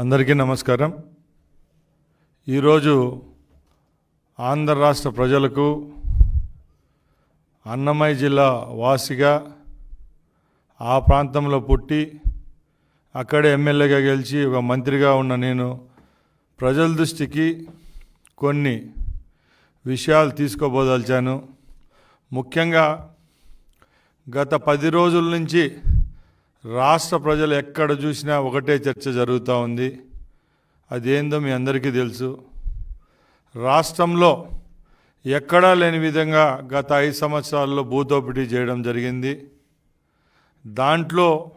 అందరికీ నమస్కారం. ఈరోజు ఆంధ్ర రాష్ట్ర ప్రజలకు అన్నమయ్య జిల్లా వాసిగా ఆ ప్రాంతంలో పుట్టి అక్కడే ఎమ్మెల్యేగా గెలిచి ఒక మంత్రిగా ఉన్న నేను ప్రజల దృష్టికి కొన్ని విషయాలు తీసుకోబోదలిచాను. ముఖ్యంగా గత పది రోజుల నుంచి రాష్ట్ర ప్రజలు ఎక్కడ చూసినా ఒకటే చర్చ జరుగుతూ ఉంది. అదేందో మీ అందరికీ తెలుసు. రాష్ట్రంలో ఎక్కడా లేని విధంగా గత ఐదు సంవత్సరాల్లో భూదోపిడీ చేయడం జరిగింది. దాంట్లో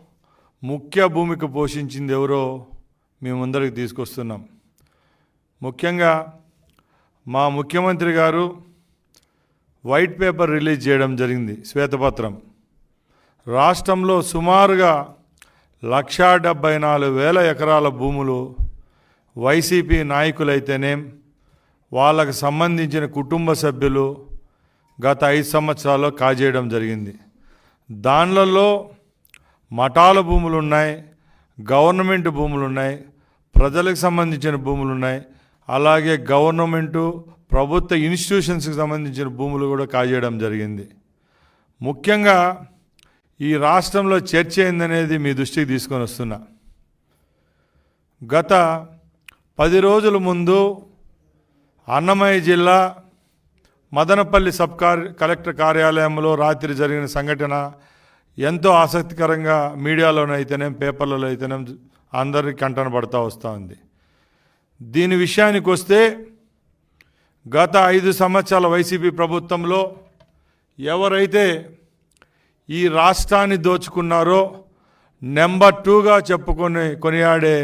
ముఖ్య భూమిక పోషించింది ఎవరో మేము ముందరికి తీసుకొస్తున్నాం. ముఖ్యంగా మా ముఖ్యమంత్రి గారు వైట్ పేపర్ రిలీజ్ చేయడం జరిగింది శ్వేతపత్రం. రాష్ట్రంలో సుమారుగా లక్షా డెబ్బై నాలుగు వేల ఎకరాల భూములు వైసీపీ నాయకులైతేనేం వాళ్ళకు సంబంధించిన కుటుంబ సభ్యులు గత ఐదు సంవత్సరాల్లో కాజేయడం జరిగింది. దానిలలో మఠాల భూములు ఉన్నాయి గవర్నమెంట్ భూములు ఉన్నాయి ప్రజలకు సంబంధించిన భూములు ఉన్నాయి అలాగే గవర్నమెంటు ప్రభుత్వ ఇన్స్టిట్యూషన్స్కి సంబంధించిన భూములు కూడా కాజేయడం జరిగింది. ముఖ్యంగా ఈ రాష్ట్రంలో చర్చ అయిందనేది మీ దృష్టికి తీసుకొని వస్తున్నా. గత పది రోజుల ముందు అన్నమయ్య జిల్లా మదనపల్లి సబ్ కలెక్టర్ కార్యాలయంలో రాత్రి జరిగిన సంఘటన ఎంతో ఆసక్తికరంగా మీడియాలోనైతేనేం పేపర్లలో అయితేనేం అందరికీ కంటన పడతా వస్తూ ఉంది. దీని విషయానికి వస్తే గత ఐదు సంవత్సరాల వైసీపీ ప్రభుత్వంలో ఎవరైతే ఈ రాష్ట్రాన్ని దోచుకున్నారో నెంబర్ టూగా చెప్పుకొని కొనియాడే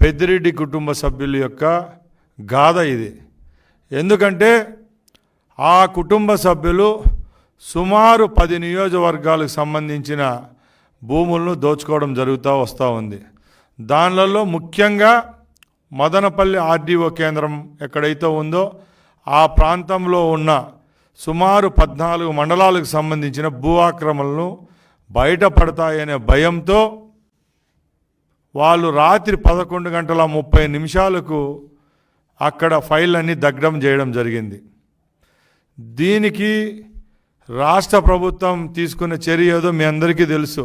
పెద్దిరెడ్డి కుటుంబ సభ్యుల యొక్క గాథ ఇది. ఎందుకంటే ఆ కుటుంబ సభ్యులు సుమారు పది నియోజకవర్గాలకు సంబంధించిన భూములను దోచుకోవడం జరుగుతూ వస్తూ ఉంది. దానిలలో ముఖ్యంగా మదనపల్లి ఆర్డీఓ కేంద్రం ఎక్కడైతే ఉందో ఆ ప్రాంతంలో ఉన్న సుమారు పద్నాలుగు మండలాలకు సంబంధించిన భూ ఆక్రమణలు బయటపడతాయనే భయంతో వాళ్ళు రాత్రి పదకొండు గంటల ముప్పై నిమిషాలకు అక్కడ ఫైల్ అన్ని దగ్ధం చేయడం జరిగింది. దీనికి రాష్ట్ర ప్రభుత్వం తీసుకున్న చర్య ఏదో మీ అందరికీ తెలుసు.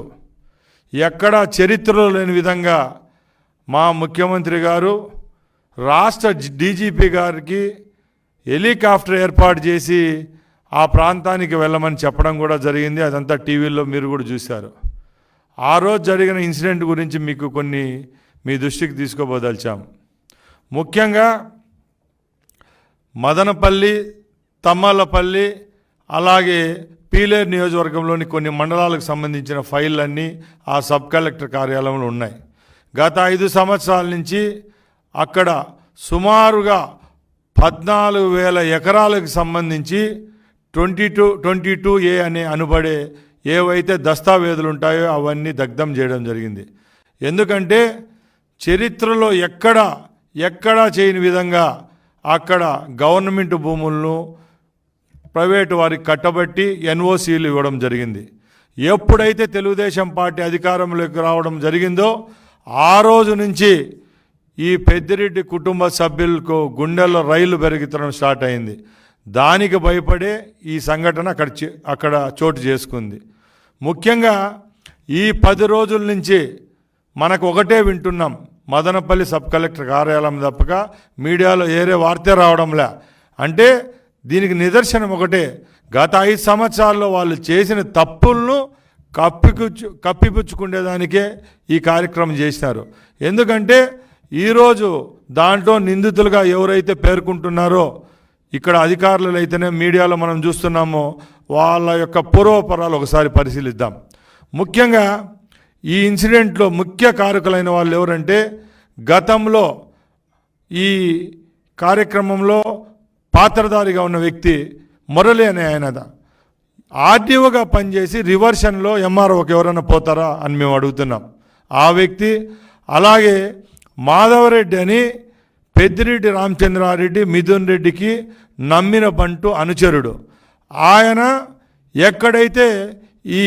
ఎక్కడా చరిత్రలో లేని విధంగా మా ముఖ్యమంత్రి గారు రాష్ట్ర డీజీపీ గారికి హెలికాప్టర్ ఏర్పాటు చేసి ఆ ప్రాంతానికి వెళ్ళమని చెప్పడం కూడా జరిగింది. అదంతా టీవీలో మీరు కూడా చూశారు. ఆ రోజు జరిగిన ఇన్సిడెంట్ గురించి మీకు కొన్ని మీ దృష్టికి తీసుకోబోదలిచాం ముఖ్యంగా మదనపల్లి తమ్మలపల్లి అలాగే పీలేరు నియోజకవర్గంలోని కొన్ని మండలాలకు సంబంధించిన ఫైళ్ళన్నీ ఆ సబ్ కలెక్టర్ కార్యాలయంలో ఉన్నాయి. గత ఐదు సంవత్సరాల నుంచి అక్కడ సుమారుగా పద్నాలుగు వేల ఎకరాలకు సంబంధించి twenty two twenty two A అనే అనుబడే ఏవైతే దస్తావేజులు ఉంటాయో అవన్నీ దగ్ధం చేయడం జరిగింది. ఎందుకంటే చరిత్రలో ఎక్కడ ఎక్కడా చేయని విధంగా అక్కడ గవర్నమెంట్ భూములను ప్రైవేటు వారికి కట్టబట్టి ఎన్ఓసీలు ఇవ్వడం జరిగింది. ఎప్పుడైతే తెలుగుదేశం పార్టీ అధికారంలోకి రావడం జరిగిందో ఆ రోజు నుంచి ఈ పెద్దిరెడ్డి కుటుంబ సభ్యులకు గుండెల్లో రైలు పెరుగుతడం స్టార్ట్ అయింది. దానికి భయపడే ఈ సంఘటన అక్కడ అక్కడ చోటు చేసుకుంది. ముఖ్యంగా ఈ పది రోజుల నుంచి మనకు ఒకటే వింటున్నాం. మదనపల్లి సబ్ కలెక్టర్ కార్యాలయం తప్పక మీడియాలో ఏరే వార్తే రావడంలే. అంటే దీనికి నిదర్శనం ఒకటే. గత ఐదు సంవత్సరాల్లో వాళ్ళు చేసిన తప్పులను కప్పిపుచ్చు కప్పిపుచ్చుకునేదానికే ఈ కార్యక్రమం చేసినారు. ఎందుకంటే ఈరోజు దాంట్లో నిందితులుగా ఎవరైతే పేర్కొంటున్నారో ఇక్కడ అధికారులు అయితేనే మీడియాలో మనం చూస్తున్నామో వాళ్ళ యొక్క పూర్వపరాలు ఒకసారి పరిశీలిద్దాం. ముఖ్యంగా ఈ ఇన్సిడెంట్లో ముఖ్య కారకులైన వాళ్ళు ఎవరంటే గతంలో ఈ కార్యక్రమంలో పాత్రధారిగా ఉన్న వ్యక్తి మురళి అనే ఆయనద. ఆర్డీఓగా పనిచేసి రివర్షన్లో ఎంఆర్ఓకి ఎవరైనా పోతారా అని మేము అడుగుతున్నాం. ఆ వ్యక్తి అలాగే మాధవరెడ్డి అని పెద్దిరెడ్డి రామచంద్రారెడ్డి మిథున్ రెడ్డికి నమ్మిన బంటు అనుచరుడు. ఆయన ఎక్కడైతే ఈ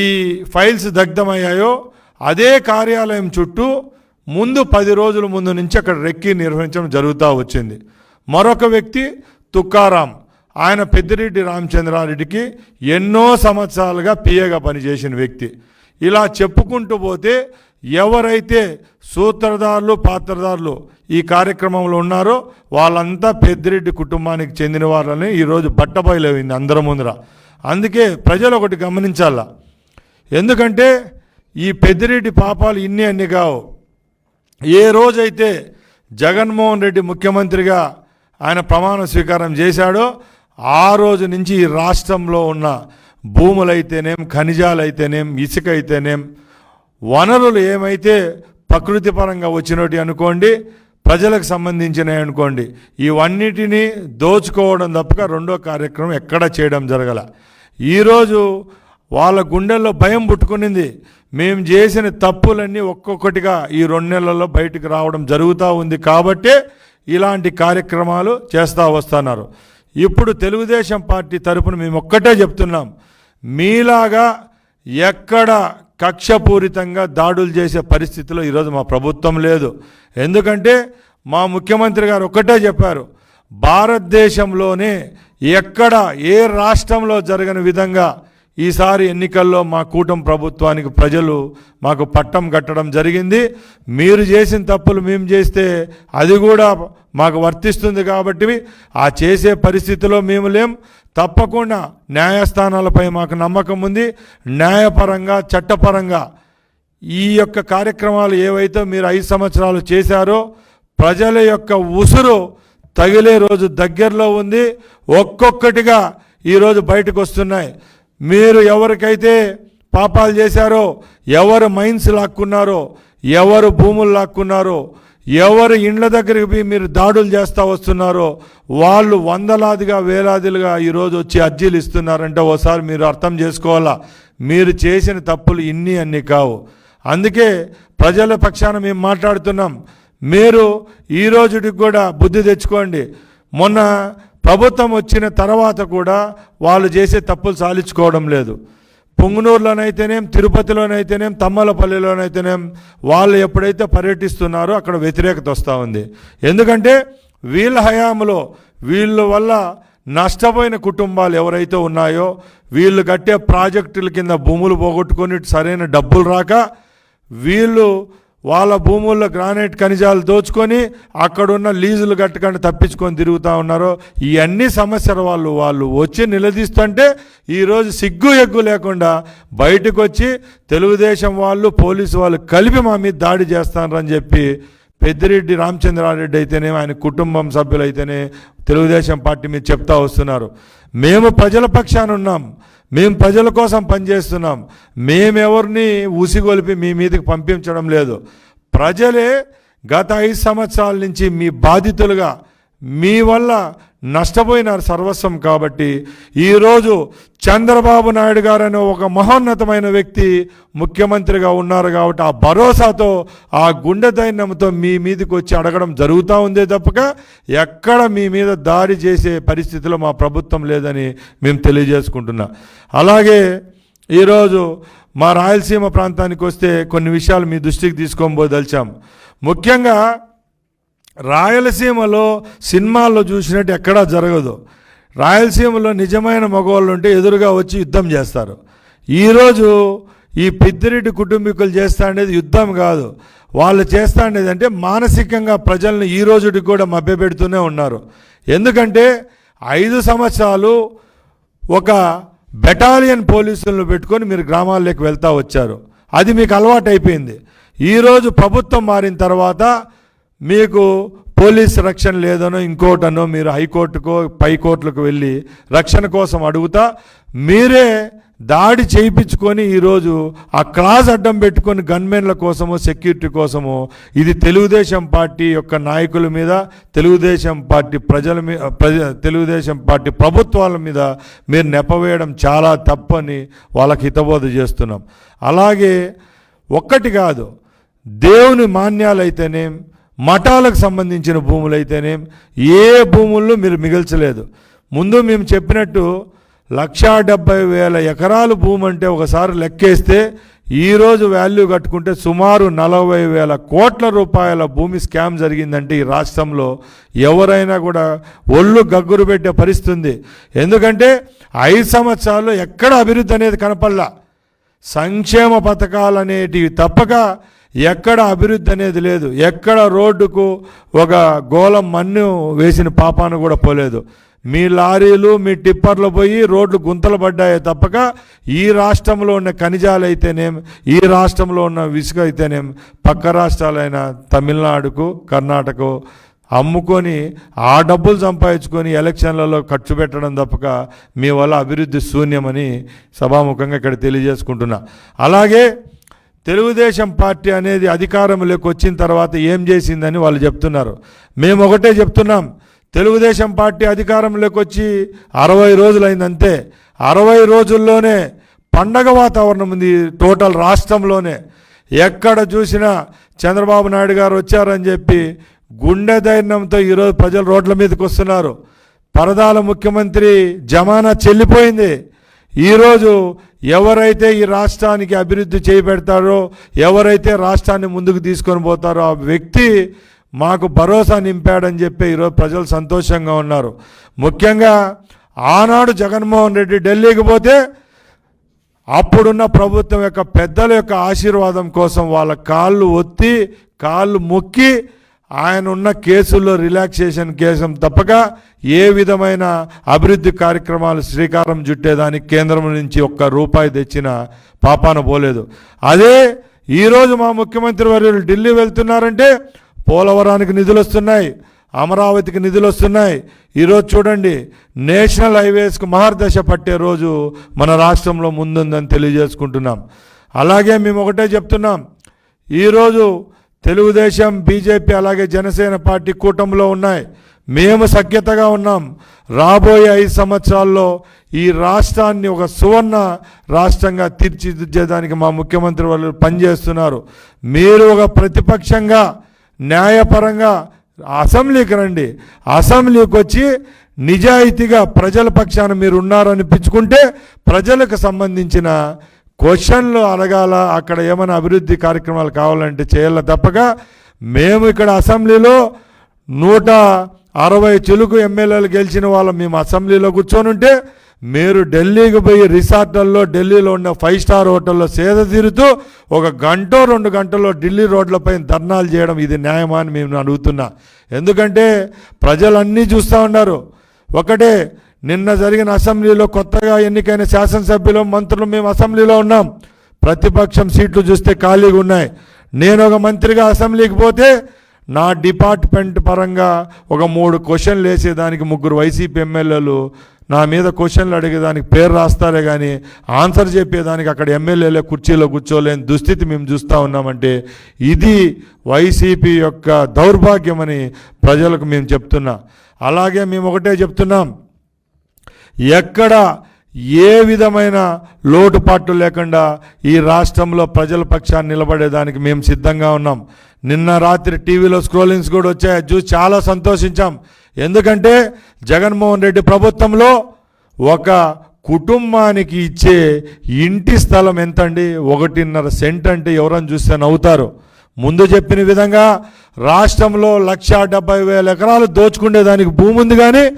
ఫైల్స్ దగ్ధమయ్యాయో అదే కార్యాలయం చుట్టూ ముందు పది రోజుల ముందు నుంచి అక్కడ రెక్కి నిర్వహించడం జరుగుతూ వచ్చింది. మరొక వ్యక్తి తుకారాం ఆయన పెద్దిరెడ్డి రామచంద్రారెడ్డికి ఎన్నో సంవత్సరాలుగా పిఏగా పనిచేసిన వ్యక్తి. ఇలా చెప్పుకుంటూ పోతే ఎవరైతే సూత్రధారులు పాత్రధారులు ఈ కార్యక్రమంలో ఉన్నారో వాళ్ళంతా పెద్దిరెడ్డి కుటుంబానికి చెందిన వాళ్ళని ఈరోజు బట్టబయలైంది అందరి ముందర. అందుకే ప్రజలు ఒకటి గమనించాల. ఎందుకంటే ఈ పెద్దిరెడ్డి పాపాలు ఇన్ని అన్ని కావు. ఏ రోజైతే జగన్మోహన్ రెడ్డి ముఖ్యమంత్రిగా ఆయన ప్రమాణ స్వీకారం చేశాడో ఆ రోజు నుంచి ఈ రాష్ట్రంలో ఉన్న భూములైతేనేం ఖనిజాలైతేనేం ఇసుక అయితేనేం వనరులు ఏమైతే ప్రకృతి పరంగా వచ్చినట్టు అనుకోండి ప్రజలకు సంబంధించినవి అనుకోండి ఇవన్నిటినీ దోచుకోవడం తప్పక రెండో కార్యక్రమం ఎక్కడ చేయడం జరగల. ఈరోజు వాళ్ళ గుండెల్లో భయం పుట్టుకునింది. మేము చేసిన తప్పులన్నీ ఒక్కొక్కటిగా ఈ రెండు నెలల్లో బయటకు రావడం జరుగుతూ ఉంది కాబట్టే ఇలాంటి కార్యక్రమాలు చేస్తూ వస్తున్నారు. ఇప్పుడు తెలుగుదేశం పార్టీ తరపున మేము ఒక్కటే చెప్తున్నాం. మీలాగా ఎక్కడ కక్షపూరితంగా దాడులు చేసే పరిస్థితిలో ఈరోజు మా ప్రభుత్వం లేదు. ఎందుకంటే మా ముఖ్యమంత్రి గారు ఒక్కటే చెప్పారు భారతదేశంలోనే ఎక్కడ ఏ రాష్ట్రంలో జరగని విధంగా ఈసారి ఎన్నికల్లో మా కూటమి ప్రభుత్వానికి ప్రజలు మాకు పట్టం కట్టడం జరిగింది. మీరు చేసిన తప్పులు మేము చేస్తే అది కూడా మాకు వర్తిస్తుంది కాబట్టి ఆ చేసే పరిస్థితిలో మేము లేం. తప్పకుండా న్యాయస్థానాలపై మాకు నమ్మకం ఉంది. న్యాయపరంగా చట్టపరంగా ఈ యొక్క కార్యక్రమాలు ఏవైతే మీరు ఐదు సంవత్సరాలు చేశారో ప్రజల యొక్క ఉసురు తగిలే రోజు దగ్గరలో ఉంది. ఒక్కొక్కటిగా ఈరోజు బయటకు వస్తున్నాయి. మీరు ఎవరికైతే పాపాలు చేశారో ఎవరు మైన్స్ లాక్కున్నారో ఎవరు భూములు లాక్కున్నారో ఎవరు ఇండ్ల దగ్గరికి పోయి మీరు దాడులు చేస్తూ వస్తున్నారో వాళ్ళు వందలాదిగా వేలాదిలుగా ఈరోజు వచ్చి అర్జీలు ఇస్తున్నారంటే ఓసారి మీరు అర్థం చేసుకోవాలా? మీరు చేసిన తప్పులు ఇన్ని అన్ని కావు. అందుకే ప్రజల పక్షాన మేము మాట్లాడుతున్నాం. మీరు ఈ రోజుకి కూడా బుద్ధి తెచ్చుకోండి. మొన్న ప్రభుత్వం వచ్చిన తర్వాత కూడా వాళ్ళు చేసే తప్పులు సాలించుకోవడం లేదు. పొంగునూరులోనైతేనేం తిరుపతిలోనైతేనేం తమ్మలపల్లిలోనైతేనేం వాళ్ళు ఎప్పుడైతే పర్యటిస్తున్నారో అక్కడ వ్యతిరేకత వస్తూ ఉంది. ఎందుకంటే వీళ్ళ హయాంలో వీళ్ళ వల్ల నష్టపోయిన కుటుంబాలు ఎవరైతే ఉన్నాయో వీళ్ళు కట్టే ప్రాజెక్టుల కింద భూములు పోగొట్టుకొని సరైన డబ్బులు రాక వీళ్ళు వాళ్ళ భూముల్లో గ్రానైట్ ఖనిజాలు దోచుకొని అక్కడున్న లీజులు కట్టుకొని తప్పించుకొని తిరుగుతూ ఉన్నారు ఇవన్నీ సమస్యలు వాళ్ళు వాళ్ళు వచ్చి నిలదీస్తుంటే ఈరోజు సిగ్గు ఎగ్గు లేకుండా బయటకు వచ్చి తెలుగుదేశం వాళ్ళు పోలీసు వాళ్ళు కలిపి మా మీద దాడి చేస్తారని చెప్పి పెద్దిరెడ్డి రామచంద్రారెడ్డి అయితేనే ఆయన కుటుంబం సభ్యులైతేనే తెలుగుదేశం పార్టీ మీద చెప్తా వస్తున్నారు. మేము ప్రజల పక్షాన ఉన్నాం. మేము ప్రజల కోసం పనిచేస్తున్నాం. మేమెవరిని ఉసిగొలిపి మీ మీదకి పంపించడం లేదు. ప్రజలే గత ఐదు సంవత్సరాల నుంచి మీ బాధితులుగా మీ వల్ల నష్టపోయినారు సర్వస్వం కాబట్టి ఈరోజు చంద్రబాబు నాయుడు గారు అనే ఒక మహోన్నతమైన వ్యక్తి ముఖ్యమంత్రిగా ఉన్నారు కాబట్టి ఆ భరోసాతో ఆ గుండె దైన్యంతో మీ మీదకి వచ్చి అడగడం జరుగుతూ ఉందే తప్పక ఎక్కడ మీ మీద దాడి చేసే పరిస్థితిలో మా ప్రభుత్వం లేదని మేము తెలియజేసుకుంటున్నా. అలాగే ఈరోజు మా రాయలసీమ ప్రాంతానికి వస్తే కొన్ని విషయాలు మీ దృష్టికి తీసుకోబోదలిచాం ముఖ్యంగా రాయలసీమలో సినిమాల్లో చూసినట్టు ఎక్కడా జరగదు. రాయలసీమలో నిజమైన మగవాళ్ళు ఉంటే ఎదురుగా వచ్చి యుద్ధం చేస్తారు. ఈరోజు ఈ పెద్దిరెడ్డి కుటుంబీకులు చేస్తా అనేది యుద్ధం కాదు. వాళ్ళు చేస్తా అనేది అంటే మానసికంగా ప్రజల్ని ఈ రోజుకి కూడా మభ్యపెడుతూనే ఉన్నారు. ఎందుకంటే ఐదు సంవత్సరాలు ఒక బెటాలియన్ పోలీసులను పెట్టుకొని మీరు గ్రామాల్లోకి వెళ్తూ వచ్చారు. అది మీకు అలవాటు అయిపోయింది ఈరోజు ప్రభుత్వం మారిన తర్వాత మీకు పోలీస్ రక్షణ లేదనో ఇంకోటనో మీరు హైకోర్టుకో పై కోర్టులకు వెళ్ళి రక్షణ కోసం అడుగుతా మీరే దాడి చేయించుకొని ఈరోజు ఆ క్లాస్ అడ్డం పెట్టుకొని గన్మెన్ల కోసము సెక్యూరిటీ కోసము ఇది తెలుగుదేశం పార్టీ యొక్క నాయకుల మీద తెలుగుదేశం పార్టీ ప్రజల మీద ప్రజ తెలుగుదేశం పార్టీ ప్రభుత్వాల మీద మీరు నెపవేయడం చాలా తప్పని వాళ్ళకి హితబోధ చేస్తున్నాం. అలాగే ఒక్కటి కాదు దేవుని మాన్యాలైతేనే మఠాలకు సంబంధించిన భూములైతేనేం ఏ భూముల్లో మీరు మిగల్చలేదు. ముందు మేము చెప్పినట్టు లక్షా డెబ్బై వేల ఎకరాలు భూమి అంటే ఒకసారి లెక్కేస్తే ఈరోజు వాల్యూ కట్టుకుంటే సుమారు నలభై వేల కోట్ల రూపాయల భూమి స్కామ్ జరిగిందంటే ఈ రాష్ట్రంలో ఎవరైనా కూడా ఒళ్ళు గగ్గురు పెట్టే పరిస్థితి ఉంది. ఎందుకంటే ఐదు సంవత్సరాల్లో ఎక్కడ అభివృద్ధి అనేది కనపడలా. సంక్షేమ పథకాలు అనేటివి తప్పక ఎక్కడ అభివృద్ధి అనేది లేదు. ఎక్కడ రోడ్డుకు ఒక గోళం మన్ను వేసిన పాపాను కూడా పోలేదు. మీ లారీలు మీ టిప్పర్లు పోయి రోడ్లు గుంతలు పడ్డాయే తప్పక ఈ రాష్ట్రంలో ఉన్న ఖనిజాలు అయితేనేం ఈ రాష్ట్రంలో ఉన్న ఇసుక అయితేనేం పక్క రాష్ట్రాలైన తమిళనాడుకు కర్ణాటక అమ్ముకొని ఆ డబ్బులు సంపాదించుకొని ఎలక్షన్లలో ఖర్చు పెట్టడం తప్పక మీ వల్ల అభివృద్ధి శూన్యమని సభాముఖంగా ఇక్కడ తెలియజేసుకుంటున్నా. అలాగే తెలుగుదేశం పార్టీ అనేది అధికారంలోకి వచ్చిన తర్వాత ఏం చేసిందని వాళ్ళు చెప్తున్నారు. మేము ఒకటే చెప్తున్నాం. తెలుగుదేశం పార్టీ అధికారంలోకి వచ్చి అరవై రోజులైందంతే. అరవై రోజుల్లోనే పండగ వాతావరణం ఉంది టోటల్ రాష్ట్రంలోనే. ఎక్కడ చూసినా చంద్రబాబు నాయుడు గారు వచ్చారని చెప్పి గుండె ధైర్యంతో ఈరోజు ప్రజలు రోడ్ల మీదకి వస్తున్నారు. పరదాల ముఖ్యమంత్రి జమానా చెల్లిపోయింది. ఈరోజు ఎవరైతే ఈ రాష్ట్రానికి అభివృద్ధి చేపెడతారో ఎవరైతే రాష్ట్రాన్ని ముందుకు తీసుకొని పోతారో ఆ వ్యక్తి మాకు భరోసా నింపాడని చెప్పి ఈరోజు ప్రజలు సంతోషంగా ఉన్నారు. ముఖ్యంగా ఆనాడు జగన్మోహన్ రెడ్డి ఢిల్లీకి పోతే అప్పుడున్న ప్రభుత్వం యొక్క పెద్దల యొక్క ఆశీర్వాదం కోసం వాళ్ళ కాళ్ళు ఒత్తి కాళ్ళు మొక్కి ఆయన ఉన్న కేసుల్లో రిలాక్సేషన్ కేసు తప్పక ఏ విధమైన అభివృద్ధి కార్యక్రమాలు శ్రీకారం చుట్టేదానికి కేంద్రం నుంచి ఒక్క రూపాయి తెచ్చిన పాపాన పోలేదు. అదే ఈరోజు మా ముఖ్యమంత్రి వర్యులు ఢిల్లీ వెళ్తున్నారంటే పోలవరానికి నిధులు వస్తున్నాయి అమరావతికి నిధులు వస్తున్నాయి. ఈరోజు చూడండి నేషనల్ హైవేస్కు మహర్దశ పట్టే రోజు మన రాష్ట్రంలో ముందుందని తెలియజేసుకుంటున్నాం. అలాగే మేము ఒకటే చెప్తున్నాం ఈరోజు తెలుగుదేశం బీజేపీ అలాగే జనసేన పార్టీ కూటమిలో ఉన్నాయి. మేము సఖ్యతగా ఉన్నాం. రాబోయే ఐదు సంవత్సరాల్లో ఈ రాష్ట్రాన్ని ఒక సువర్ణ రాష్ట్రంగా తీర్చిదిద్దేదానికి మా ముఖ్యమంత్రి వాళ్ళు పనిచేస్తున్నారు. మీరు ఒక ప్రతిపక్షంగా న్యాయపరంగా అసెంబ్లీకి రండి. అసెంబ్లీకి వచ్చి నిజాయితీగా ప్రజల పక్షాన మీరు ఉన్నారనిపించుకుంటే ప్రజలకు సంబంధించిన క్వశ్చన్లు అడగాల అక్కడ ఏమైనా అభివృద్ధి కార్యక్రమాలు కావాలంటే చేయాల తప్పక మేము ఇక్కడ అసెంబ్లీలో నూట అరవై చిలుకు ఎమ్మెల్యేలు గెలిచిన వాళ్ళం. మేము అసెంబ్లీలో కూర్చొని ఉంటే మీరు ఢిల్లీకి పోయి రిసార్ట్లలో ఢిల్లీలో ఉన్న ఫైవ్ స్టార్ హోటల్లో సేద తీరుతూ ఒక గంట రెండు గంటల్లో ఢిల్లీ రోడ్లపై ధర్నాలు చేయడం ఇది న్యాయమా అని మేము అడుగుతున్నా. ఎందుకంటే ప్రజలన్నీ చూస్తూ ఉన్నారు. ఒకటే నిన్న జరిగిన అసెంబ్లీలో కొత్తగా ఎన్నికైన శాసనసభ్యులు మంత్రులు మేము అసెంబ్లీలో ఉన్నాం. ప్రతిపక్షం సీట్లు చూస్తే ఖాళీగా ఉన్నాయి. నేను ఒక మంత్రిగా అసెంబ్లీకి పోతే నా డిపార్ట్మెంట్ పరంగా ఒక మూడు క్వశ్చన్లు వేసేదానికి ముగ్గురు వైసీపీ ఎమ్మెల్యేలు నా మీద క్వశ్చన్లు అడిగేదానికి పేరు రాస్తారే కానీ ఆన్సర్ చెప్పేదానికి అక్కడ ఎమ్మెల్యేలే కుర్చీలో కూర్చోలేని దుస్థితి మేము చూస్తూ ఉన్నామంటే ఇది వైసీపీ యొక్క దౌర్భాగ్యమని ప్రజలకు మేము చెప్తున్నా. అలాగే మేము ఒకటే చెప్తున్నాం. ఎక్కడ ఏ విధమైన లోటుపాట్లు లేకుండా ఈ రాష్ట్రంలో ప్రజల పక్షాన్ని నిలబడేదానికి మేము సిద్ధంగా ఉన్నాం. నిన్న రాత్రి టీవీలో స్క్రోలింగ్స్ కూడా వచ్చాయి. చూసి చాలా సంతోషించాం. ఎందుకంటే జగన్మోహన్ రెడ్డి ప్రభుత్వంలో ఒక కుటుంబానికి ఇచ్చే ఇంటి స్థలం ఎంతండి? ఒకటిన్నర సెంట్ అంటే ఎవరని చూస్తే నవ్వుతారు. ముందు చెప్పిన విధంగా రాష్ట్రంలో లక్ష డెబ్బై వేల ఎకరాలు దోచుకునేదానికి భూమి ఉంది కానీ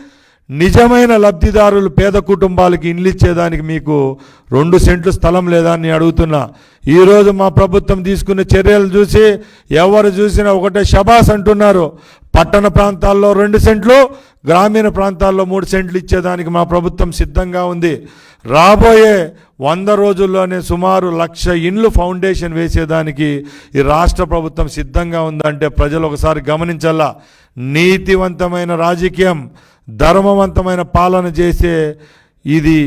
నిజమైన లబ్ధిదారులు పేద కుటుంబాలకి ఇండ్లు ఇచ్చేదానికి మీకు రెండు సెంట్లు స్థలం లేదా అని అడుగుతున్నా. ఈరోజు మా ప్రభుత్వం తీసుకున్న చర్యలు చూసి ఎవరు చూసినా ఒకటే శబాస్ అంటున్నారు. పట్టణ ప్రాంతాల్లో రెండు సెంట్లు గ్రామీణ ప్రాంతాల్లో మూడు సెంట్లు ఇచ్చేదానికి మా ప్రభుత్వం సిద్ధంగా ఉంది. రాబోయే వంద రోజుల్లోనే సుమారు లక్ష ఇండ్లు ఫౌండేషన్ వేసేదానికి ఈ రాష్ట్ర ప్రభుత్వం సిద్ధంగా ఉందంటే ప్రజలు ఒకసారి గమనించాలా. నీతివంతమైన రాజకీయం ధర్మవంతమైన పాలన చేసే ఇది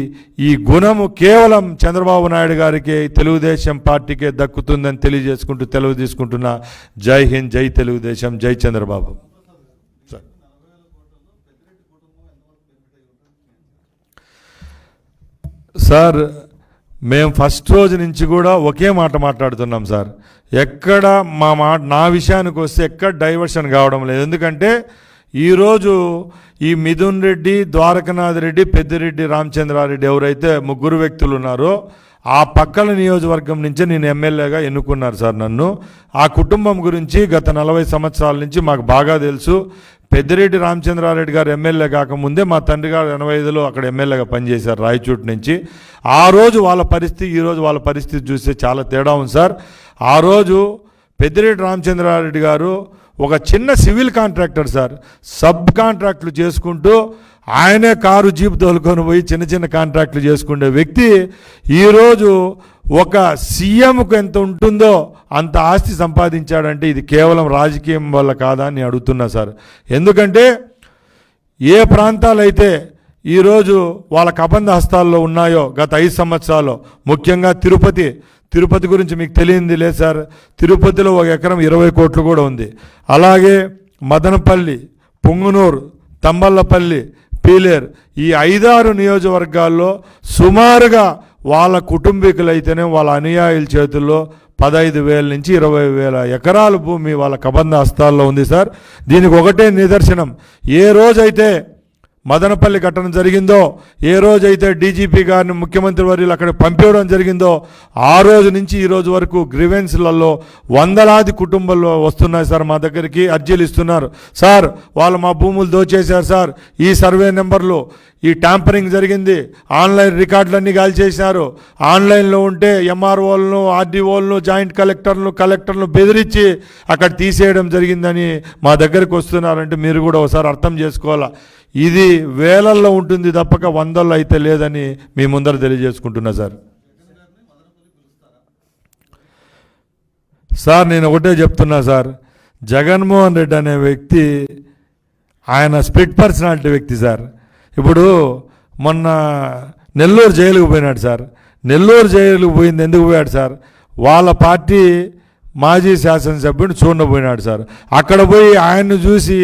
ఈ గుణము కేవలం చంద్రబాబు నాయుడు గారికి తెలుగుదేశం పార్టీకే దక్కుతుందని తెలియజేసుకుంటూ తెలుగు తీసుకుంటున్నా జై హింద్ జై తెలుగుదేశం జై చంద్రబాబు. సార్ మేము ఫస్ట్ రోజు నుంచి కూడా ఒకే మాట మాట్లాడుతున్నాం సార్. ఎక్కడ మా మాట నా విషయానికి వస్తే ఎక్కడ డైవర్షన్ కావడం లేదు. ఎందుకంటే ఈరోజు ఈ మిథున్ రెడ్డి ద్వారకనాథ్ రెడ్డి పెద్దిరెడ్డి రామచంద్రారెడ్డి ఎవరైతే ముగ్గురు వ్యక్తులు ఉన్నారో ఆ పక్కల నియోజకవర్గం నుంచే నేను ఎమ్మెల్యేగా ఎన్నుకున్నారు సార్ నన్ను. ఆ కుటుంబం గురించి గత నలభై సంవత్సరాల నుంచి మాకు బాగా తెలుసు. పెద్దిరెడ్డి రామచంద్రారెడ్డి గారు ఎమ్మెల్యే కాకముందే మా తండ్రి గారు ఎనభై ఐదులో అక్కడ ఎమ్మెల్యేగా పనిచేశారు రాయచూట్ నుంచి. ఆ రోజు వాళ్ళ పరిస్థితి ఈరోజు వాళ్ళ పరిస్థితి చూస్తే చాలా తేడా ఉంది సార్. ఆ రోజు పెద్దిరెడ్డి రామచంద్రారెడ్డి గారు ఒక చిన్న సివిల్ కాంట్రాక్టర్ సార్ సబ్ కాంట్రాక్టులు చేసుకుంటూ ఆయనే కారు జీప్ తోలుకొని పోయి చిన్న చిన్న కాంట్రాక్టులు చేసుకునే వ్యక్తి ఈరోజు ఒక సీఎంకు ఎంత ఉంటుందో అంత ఆస్తి సంపాదించాడంటే ఇది కేవలం రాజకీయం వల్ల కాదా అని అడుగుతున్నా సార్. ఎందుకంటే ఏ ప్రాంతాలైతే ఈరోజు వాళ్ళ కబంధ హస్తాల్లో ఉన్నాయో గత ఐదు సంవత్సరాలు ముఖ్యంగా తిరుపతి తిరుపతి గురించి మీకు తెలియంది లేదు సార్. తిరుపతిలో ఒక ఎకరం ఇరవై కోట్లు కూడా ఉంది. అలాగే మదనపల్లి పొంగునూరు తంబల్లపల్లి పీలేర్ ఈ ఐదారు నియోజకవర్గాల్లో సుమారుగా వాళ్ళ కుటుంబీకులైతేనే వాళ్ళ అనుయాయుల చేతుల్లో పదహైదు వేల నుంచి ఇరవై వేల ఎకరాల భూమి వాళ్ళ కబంధ హస్తాల్లో ఉంది సార్. దీనికి ఒకటే నిదర్శనం. ఏ రోజైతే మదనపల్లి ఘటన జరిగిందో ఏ రోజైతే డీజీపీ గారిని ముఖ్యమంత్రి వర్యులు అక్కడ పంపించడం జరిగిందో ఆ రోజు నుంచి ఈ రోజు వరకు గ్రివెన్స్లలో వందలాది కుటుంబాలు వస్తున్నాయి సార్ మా దగ్గరికి అర్జీలు ఇస్తున్నారు. సార్ వాళ్ళు మా భూములు దోచేశారు సార్. ఈ సర్వే నెంబర్లు ఈ ట్యాంపరింగ్ జరిగింది. ఆన్లైన్ రికార్డులన్నీ గాలి చేశారు. ఆన్లైన్లో ఉంటే ఎంఆర్ఓలను ఆర్డీఓలను జాయింట్ కలెక్టర్లు కలెక్టర్లు బెదిరించి అక్కడ తీసేయడం జరిగిందని మా దగ్గరికి వస్తున్నారంటే మీరు కూడా ఒకసారి అర్థం చేసుకోవాలా. ఇది వేలల్లో ఉంటుంది తప్పక వందల్లో అయితే లేదని మీ ముందర తెలియజేసుకుంటున్నా సార్. సార్ నేను ఒకటే చెప్తున్నా సార్. జగన్మోహన్ రెడ్డి అనే వ్యక్తి ఆయన స్ప్లిట్ పర్సనాలిటీ వ్యక్తి సార్. ఇప్పుడు మొన్న నెల్లూరు జైలుకు పోయినాడు సార్. నెల్లూరు జైలుకు పోయింది ఎందుకు పోయాడు సార్? వాళ్ళ పార్టీ మాజీ శాసనసభ్యుడు చూడబోయినాడు సార్. అక్కడ పోయి ఆయన్ను చూసి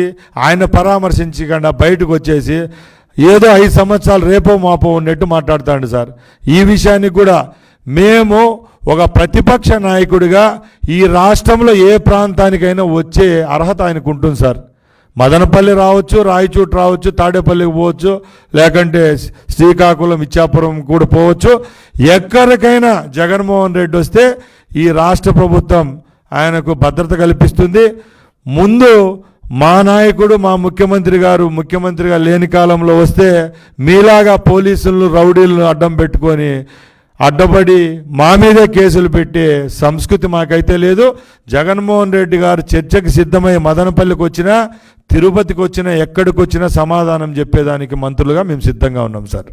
ఆయన పరామర్శించకుండా బయటకు వచ్చేసి ఏదో ఐదు సంవత్సరాలు రేపో మాపో ఉన్నట్టు మాట్లాడుతాడు సార్. ఈ విషయానికి కూడా మేము ఒక ప్రతిపక్ష నాయకుడిగా ఈ రాష్ట్రంలో ఏ ప్రాంతానికైనా వచ్చే అర్హత ఆయనకు ఉంటుంది సార్. మదనపల్లి రావచ్చు రాయచూట్ రావచ్చు తాడేపల్లికి పోవచ్చు లేకంటే శ్రీకాకుళం ఇచ్చాపురం కూడా పోవచ్చు. ఎక్కడికైనా జగన్మోహన్ రెడ్డి వస్తే ఈ రాష్ట్ర ప్రభుత్వం ఆయనకు భద్రత కల్పిస్తుంది. ముందు మా నాయకుడు మా ముఖ్యమంత్రి గారు ముఖ్యమంత్రిగా లేని కాలంలో వస్తే మీలాగా పోలీసులను రౌడీలను అడ్డం పెట్టుకొని అడ్డపడి మా మీదే కేసులు పెట్టే సంస్కృతి మాకైతే లేదు. జగన్మోహన్ రెడ్డి గారు చర్చకు సిద్ధమై మదనపల్లికి వచ్చినా తిరుపతికి వచ్చినా ఎక్కడికి వచ్చినా సమాధానం చెప్పేదానికి మంత్రులుగా మేము సిద్ధంగా ఉన్నాం సార్.